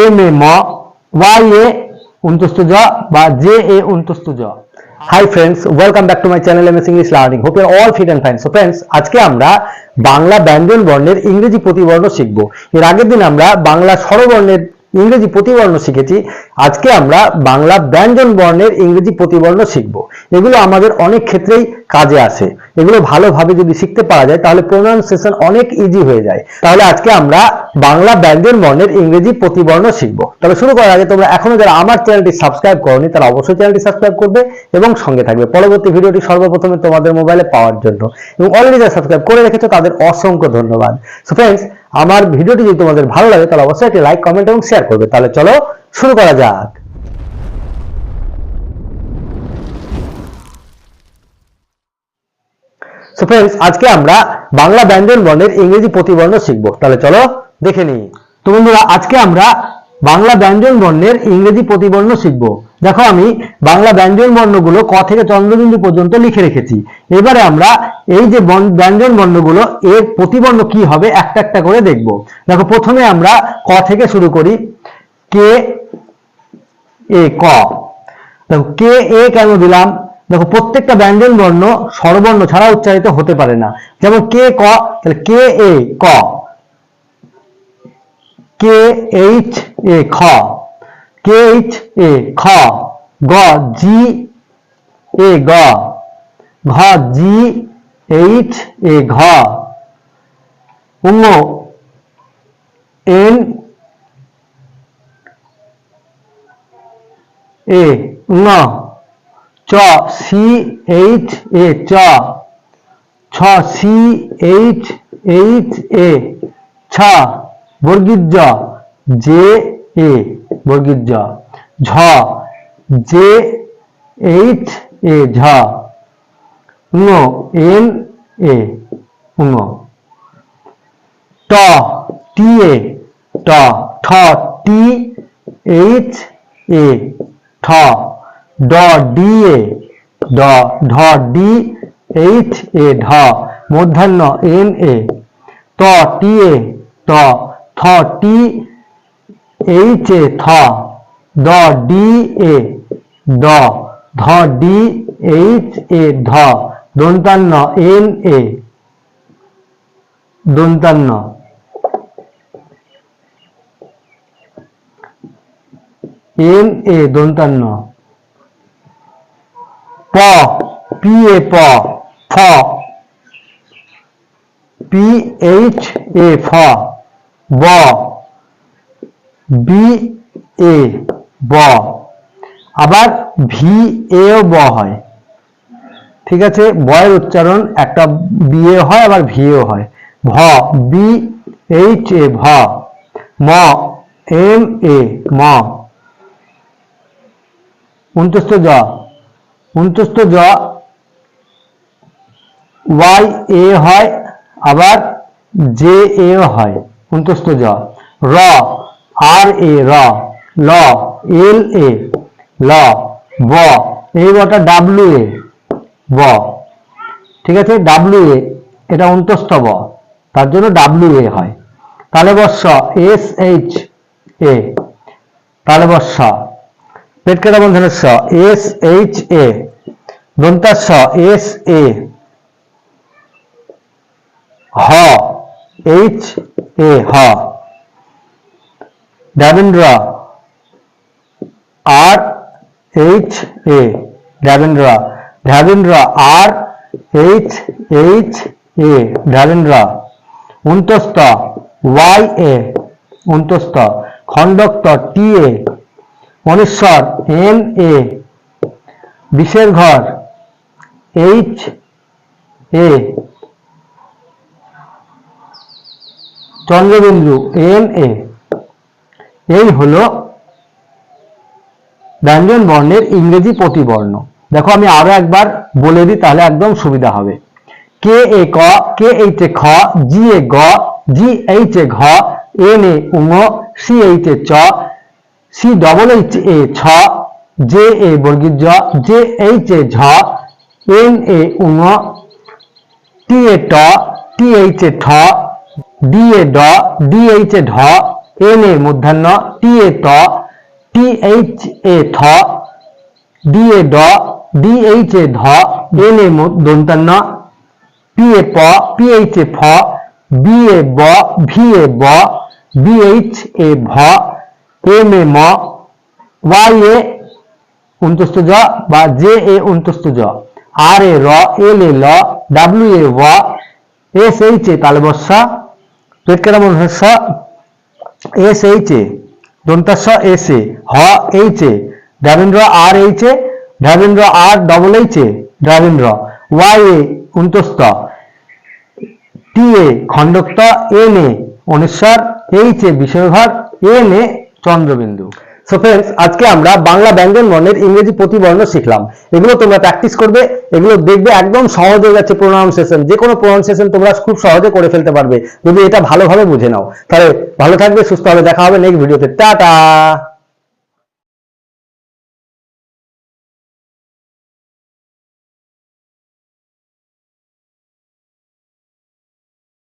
এ ম Y A উন্তস্ত জ বা জে এ উন্তস্ত জ hi friends welcome back to my channel M S English learning hope you all fit and fine so friends আজকে আমরা বাংলা ব্যঞ্জন বর্ণের ইংরেজি প্রতিবর্ণ শিখব। এর আগের দিন আমরা বাংলা স্বরবর্ণের ইংরেজি প্রতিবর্ণ শিখেছি। আজকে আমরা বাংলা ব্যঞ্জন বর্ণের ইংরেজি প্রতিবর্ণ শিখব। এগুলো আমাদের অনেক ক্ষেত্রেই কাজে আসে। এগুলো ভালোভাবে যদি শিখতে পারা যায়, তাহলে প্রোনাউন্সিয়েশন অনেক ইজি হয়ে যায়। তাহলে আজকে আমরা বাংলা ব্যঞ্জন বর্ণের ইংরেজি প্রতিবর্ণ শিখব। তবে শুরু করার আগে তোমরা এখনও যারা আমার চ্যানেলটি সাবস্ক্রাইব করনি, তারা অবশ্যই চ্যানেলটি সাবস্ক্রাইব করবে এবং সঙ্গে থাকবে। পরবর্তী ভিডিওটি সর্বপ্রথমে তোমাদের মোবাইলে পাওয়ার জন্য। এবং অলরেডি যারা সাবস্ক্রাইব করে রেখেছো, তাদের অসংখ্য ধন্যবাদ। সো ফ্রেন্ডস আমার ভিডিওটি যদি তোমাদের ভালো লাগে, তাহলে অবশ্যই একটি লাইক কমেন্ট এবং শেয়ার করবে। তাহলে চলো শুরু করা যাক। আজকে আমরা বাংলা ব্যঞ্জন বর্ণের ইংরেজি প্রতিবর্ণ শিখব। তাহলে চলো দেখে নিই। তো বন্ধুরা, আজকে আমরা বাংলা ব্যঞ্জন বর্ণের ইংরেজি প্রতিবর্ণ শিখব। দেখো আমি বাংলা ব্যঞ্জন বর্ণগুলো ক থেকে চন্দ্রবিন্দু পর্যন্ত লিখে রেখেছি। এবারে আমরা এই যে ব্যঞ্জন বর্ণগুলো, এর প্রতিবর্ণ কি হবে, একটা একটা করে দেখব। দেখো, প্রথমে আমরা ক থেকে শুরু করি। কে এ ক দেখো কে এ কেন দিলাম? দেখো, প্রত্যেকটা ব্যঞ্জন বর্ণ স্বরবর্ণ ছাড়া উচ্চারিত হতে পারে না। যেমন কে ক তাহলে কে এ ক কে এইচ এ খ কে এইচ এ খ গ জি এ গ ঘ জি এইচ এ ঘ উঙ্গ এন এ, ন, চ, সি, এইচ, এ, চ, ছ, সি, এইচ এইচ, এ, ছ বর্গীর জ জে এ বর্গীর জ ঝ, জে, এইচ, এ, ঝ ঙ এন, এ ঙ ট, টি, এ, ট, ঠ, টি, এইচ, এ ঠ, ড, ডি, এ ড ঢ, ডি, এইচ, এ, ঢ মূর্ধন্য এন, এ, ত, টি, এ ত থ, টি, এইচ, এ, থ, দ, ডি, এ, দ, ধ, ডি, এইচ, এ, ধ দন্তান্ন এন, এ দন্তান্ন এন এ দন্তান্ন। প, পি এ প, ফ। পি এইচ এ ফ, ব। বি এ ব। আবার ভি এও ব হয়। ঠিক আছে? বয়ের উচ্চারণ একটা বি এ হয়, আবার ভি এও হয়। ভ, বি এইচ এ, ভ। ম, এম এ, ম। উনতস্ত জ উনতস্ত জ ওয়াই এ হয় আবার জে এ হয় উনতস্ত জ র আর এ র ল এল এ ল ব এই বটা ডাব্লিউ এ ব ঠিক আছে? ডাব্লিউ এ এটা অন্তস্থ ব। তার জন্য ডাব্লিউ এ হয়। তাহলে বর্ষ এস এইচ এ তাহলে বর্ষ। পেট কেটা বন্ধনের স এস এইচ এ দন্তার স এস এ হ এইচ এ হ। দেবেন্দ্র আর এইচ এ দেবেন্দ্র দেবেন্দ্র আর এইচ এইচ এ দেবেন্দ্র উন্তস্ত ওয়াই এ উন্তস্ত খণ্ডক্ত টি এ মনেশ্বর এন এ, বিশের ঘর, H A, Chandrabindu N A. এই হলো ব্যঞ্জন বর্ণের ইংরেজি প্রতিবর্ণ। দেখো, আমি আরও একবার বলে দিই, তাহলে একদম সুবিধা হবে। কে এ ক, কে এইচ এ খ, জি এ গ, জি এইচ এ ঘ, এন এ উঙ সি এইচ এ চ সি ডবল এইচ এ ছ জে এ বর্গীর জ জে এইচ এ ঝ এন এ উঙ টি এ ট টি এইচ এ ঠ ডি এ ড ডি এইচ এ ঢ এন এ মূর্ধন্য টি এ ত টি এইচ এ থ ডি এ ড ডি এইচ এ ধ এন এ দন্তান্ন পি এ প পি এইচ এ ফ বি এ ব ভি এ ব বি এইচ এ ভ এ ম ওয়াই এ উনতস্ত জ বা জে এ উনতস্ত জ আর এ র এল এ ল ডাব্লিউ এ ওয়া এস এইচ এ তালবস্যা পেটকেরা মনস্য এস এইচ এ দন্তাস্য এস এ হ এইচ এ দ্রাবিন্দ্র আর এইচ এ দ্রাবিন্দ্র আর ডবল এইচ এ দ্রাবিন্দ্র ওয়াই এ উন্তস্ত টি এ খণ্ডক্ত এন এ অনেশ্বর এইচ এ বিষয়ঘর এন এ চন্দ্রবিন্দু। সো ফ্রেন্ডস আজকে আমরা বাংলা ব্যঞ্জন বর্ণের ইংরেজি প্রতিবর্ণ শিখলাম। এগুলো তোমরা প্র্যাকটিস করবে, এগুলো দেখবে একদম সহজ হয়ে যাচ্ছে প্রোনাউন্সিয়েশন যে কোনো প্রোনাউন্সিয়েশন তোমরা খুব সহজে করে ফেলতে পারবে। যদি এটা ভালোভাবে বুঝে নাও, তাহলে ভালো থাকবে সুস্থ হবে দেখা হবে নেক্সট ভিডিওতে টাটা!